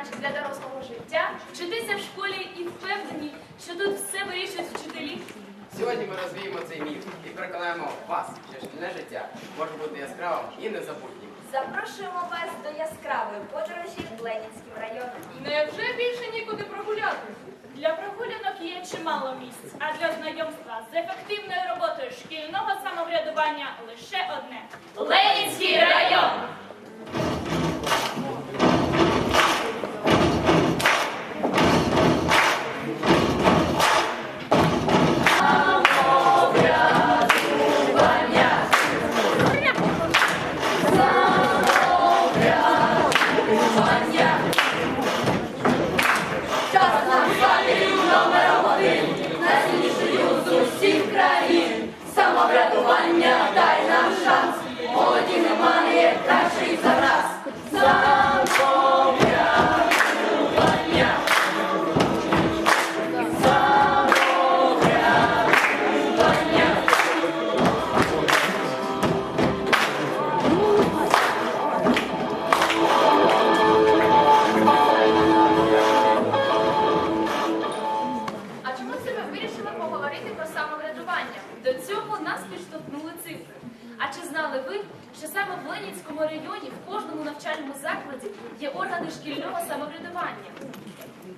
майданчик для дорослого життя? Вчитися в школі і впевнені, що тут все вирішують вчителі. Сьогодні ми розвіємо цей міф і переконаємо вас, що шкільне життя може бути яскравим і незабутнім. Запрошуємо вас до яскравої подорожі Ленінським районом. Невже більше нікуди прогуляти? Для прогулянок є чимало місць, а для знайомства з ефективною роботою шкільного самоврядування лише одне Ленінський район. Нас підштовхнули цифри. А чи знали ви, що саме в Ленінському районі в кожному навчальному закладі є органи шкільного самоврядування?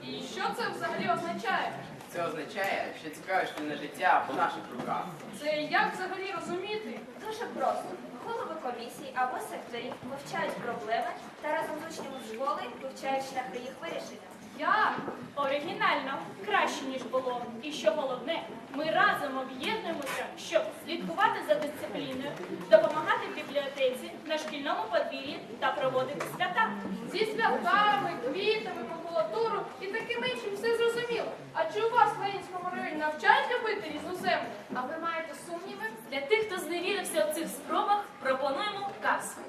І що це взагалі означає? Це означає, що цікаве шкільне життя в наших руках. Це як взагалі розуміти? Дуже просто. Голови комісій або секторів вивчають проблеми та разом з учнями школи вивчають шляхи їх вирішення. Як? Оригінально, краще, ніж було. І що головне, ми разом об'єднуємося, щоб слідкувати за дисципліною, допомагати в бібліотеці, на шкільному подвір'ї та проводити свята. Зі святами, квітами, макулатуру і таким іншим все зрозуміло. А чи у вас в Ленінському районі навчають любити різну землю? А ви маєте сумніви? Для тих, хто зневірився у цих спробах, пропонуємо казку.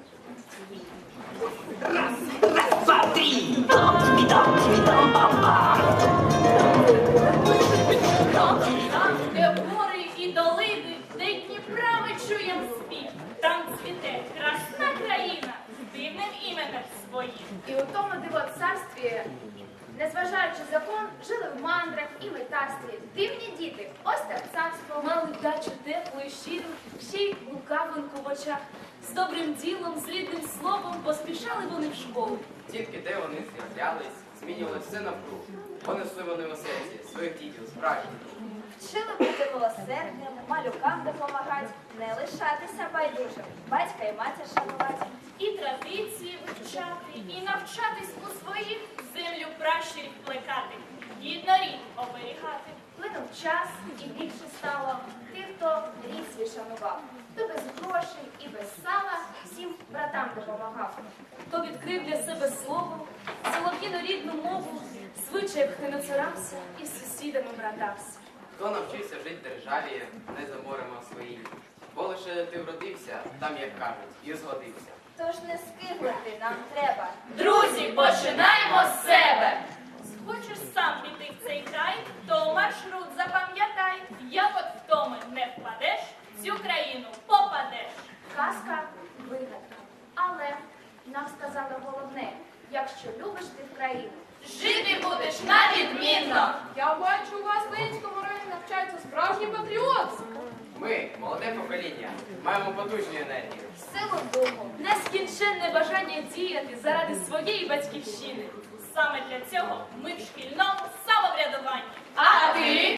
Там, де гори і долини, де Дніпра ми чуєм спів. Там цвіте красна країна з дивним іменем своїм. І у тому диво царстві, незважаючи закон, жили в мандрах і метарстві. Дивні діти, ось так царство. Мали дачу теплу і щиру, ще й лукавинку в очах. З добрим ділом, з рідним словом поспішали вони в школу. Тільки де вони з'являлись, змінювалося все навкруг. Вони несли вони у серці своїх дітей, справжніх. Вчили бути милосердними, малюкам допомагати, не лишатися байдужими, батька і матір шанувати. І традиції вивчати, і навчатись у своїх землю пращурів плекати, гідно рід оберігати. Плинув час і більше стало тих, хто рід свій шанував. Хто без грошей і без сала всім братам допомагав. Хто відкрив для себе слово, солов'їну рідну мову, звичаєм не цурався і з сусідами братався. Хто навчився жити в державі, не за морем а своїй. Бо лише ти вродився, там, як кажуть, і згодився. Тож не скиглити нам треба. Друзі, починаємо з себе! Хочеш сам піти в цей край, то маршрут запам'ятай. Як от в тому не впадеш, в цю країну попадеш. Казка вигадка. Але нам сказали головне, якщо любиш ти в країну. Жити будеш на відмінно. Я бачу, у вас в Ленінському районі навчаються справжні патріоти. Ми, молоде покоління, маємо потужну енергію. Силу духу. Нескінченне бажання діяти заради своєї батьківщини. Саме для цього ми в шкільному самоврядуванні. А ти?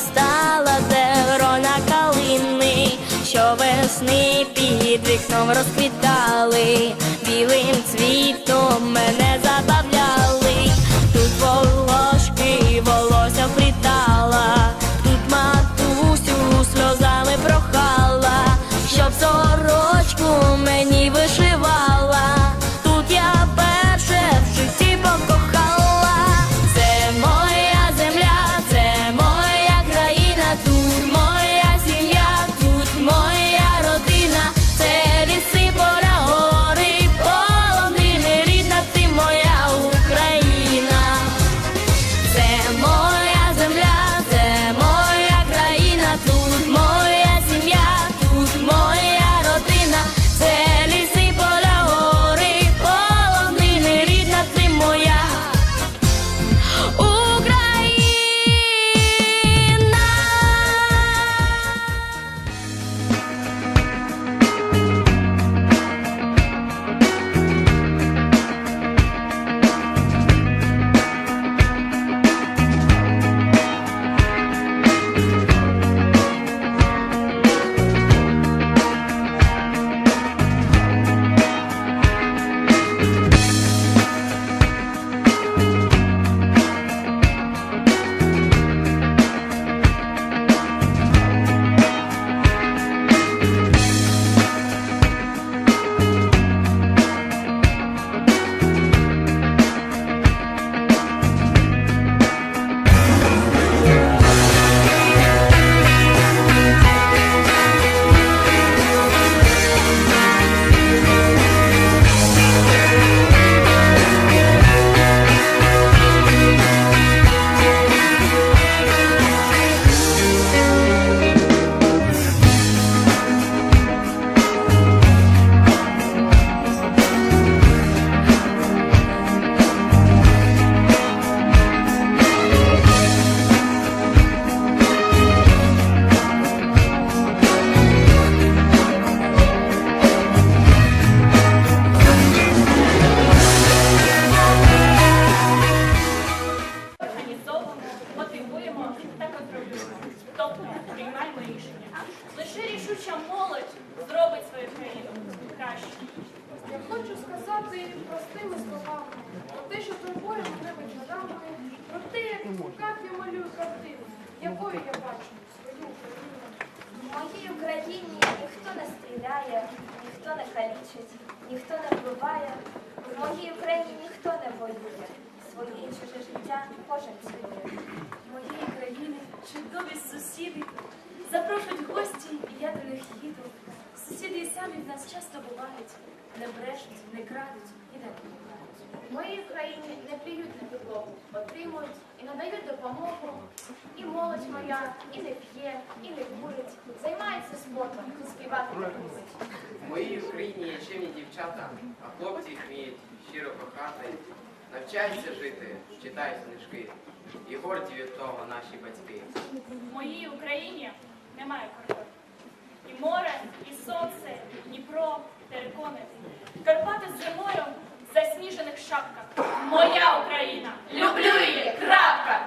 Виростала деро на калини, що весни під вікном розквітали, білим цвітом мене так от робимо. Тобто ми приймаємо рішення. Лише рішуча молодь зробить свою країну краще. Я хочу сказати простими словами про те, що турбує мене вечорами, про те, як я малюю картину, якою я бачу свою Україну. В моїй Україні ніхто не стріляє, ніхто не калічить, ніхто не вбиває. В моїй Україні ніхто не воює. Своє і чуже життя кожен цілує чудові сусіди. Запрошують гості, і я до них їду. Сусіди і самі в нас часто бувають, не брешуть, не крадуть і не допомагають. В моїй країні не плюють на підлогу, отримують і надають допомогу. І молодь моя і не п'є, і не курить, займається спортом, співати не любить. В моїй Україні є чимні дівчата, а хлопці вміють щиро кохати, навчаються жити, читай книжки. І горді від того наші батьки. В моїй Україні немає кордонів. І море, і сонце, і Дніпро, терикони. Карпати з зимою в засніжених шапках. Моя Україна! Люблю її! Крапка!